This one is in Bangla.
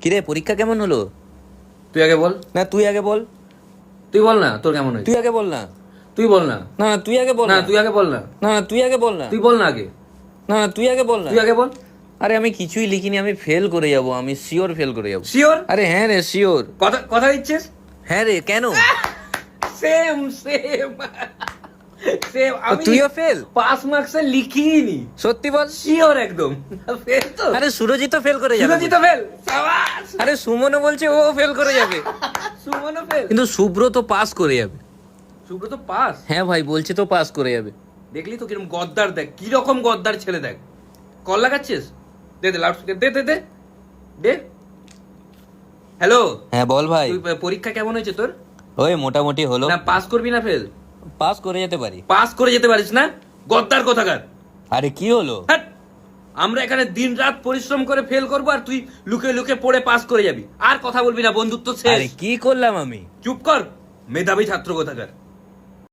কিরে পরীক্ষা কেমন হলো? তুই আগে বল। না তুই আগে বল। তুই বল না তোর কেমন হয়েছে? তুই আগে বল না। তুই বল না। না না তুই আগে বল না তুই আগে বল না। না না তুই আগে বল না। তুই বল না আগে। না না তুই আগে বল না। তুই আগে বল। আরে আমি কিছুই লিখিনি আমি ফেল করে যাব আমি শিওর ফেল করে যাব। শিওর আরে হ্যাঁ রে শিওর কথা কথা দিচ্ছিস? হ্যাঁ রে কেন? সেম সেম আমি তুইও ফেল পাস মার্কসে লিখিনি। সত্যি বল? শিওর একদম। ফেল তো। আরে সুরজিৎ ফেল করে যাবে সুরজিৎ ফেল আরে সুমনও বলছে ও ফেল করে যাবে। সুমন ফেল কিন্তু শুভ্র তো পাস করে যাবে। সুব্রত পাস হ্যাঁ ভাই বলছে তো পাস করে যাবে। দেখলি তো কীরকম গদ্দার দেখ কি রকম গদ্দার ছেলে দেখ। কল লাগাচ্ছিস দে দে লাউড স্পিকার দে দে দে। দে। হ্যালো হ্যাঁ বল ভাই। পরীক্ষা কেমন হয়েছে তোর? ওই মোটামুটি হলো। না পাস করবি না ফেল পাস করে যেতে পারি। পাস করে যেতে পারিস না? গদ্দার কোথাকার? আরে কি হলো? হাট! আমরা এখানে দিন রাত পরিশ্রম করে ফেল করব আর তুই লুকে লুকে পড়ে পাস করে যাবি। আর কথা বলবি না বন্ধুত্ব শেষ। আরে কি করলাম আমি? চুপ কর মেধাবী ছাত্র কোথাকার?